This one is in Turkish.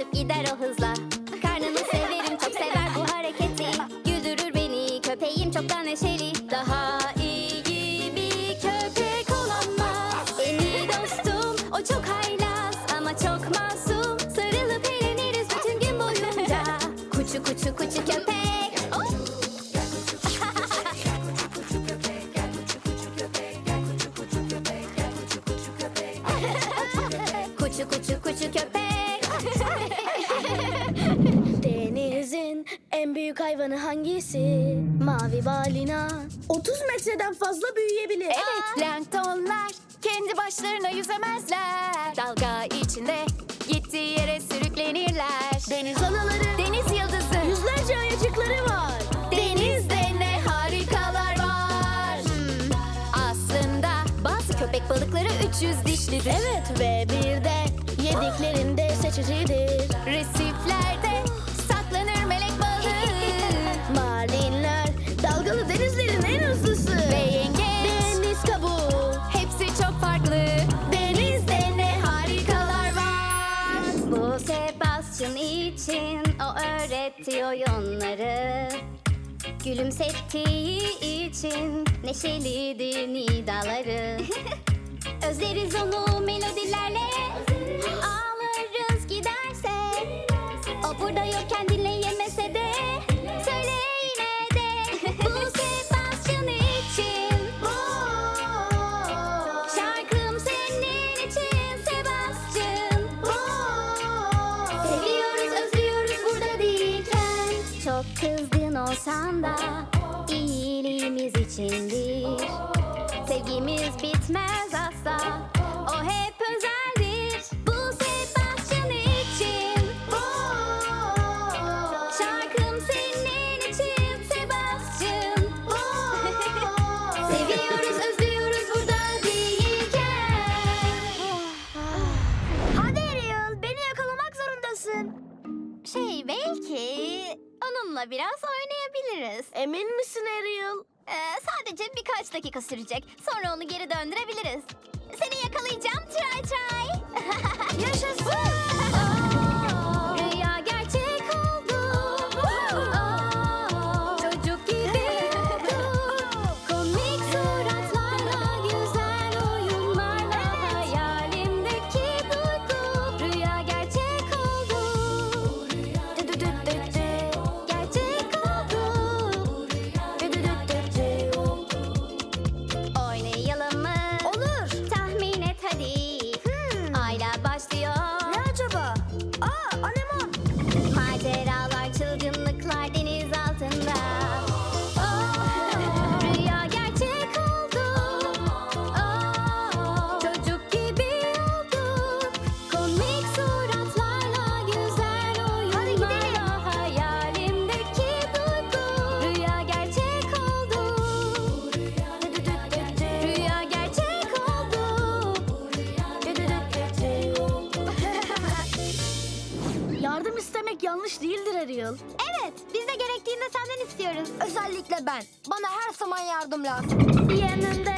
gider o hızla. Karnını severim çok sever bu hareketi. Güldürür beni köpeğim çok da neşeli. Daha iyi bir köpek olamaz. En iyi dostum o çok haylaz ama çok masum. Sarılıp eğleniriz bütün gün boyunca. Kuçu kuçu kuçu köpek Kuçu kuçu kuçu köpek hayvanı hangisi? Mavi balina. 30 metreden fazla büyüyebilir. Evet, planktonlar kendi başlarına yüzemezler. Dalga içinde gittiği yere sürüklenirler. Deniz anaları. Deniz yıldızı. Yüzlerce ayacıkları var. Denizde ne harikalar var. Hmm, Aslında bazı köpek balıkları 300 dişlidir. Evet ve bir de yediklerinde seçicidir. Resiflerde öğretti oyunları. Gülümsettiği için neşelidir nidaları. Özleriz onu olsan da iyiliğimiz içindir. Sevgimiz bitmez asla. O hep özeldir. Biraz oynayabiliriz. Emin misin Ariel? Ee, sadece birkaç dakika sürecek. Sonra onu geri döndürebiliriz. Seni yakalayacağım Tray Tray. Yanlış değildir Ariel. Evet, biz de gerektiğinde senden istiyoruz. Özellikle ben. Bana her zaman yardım lazım. Yanındayız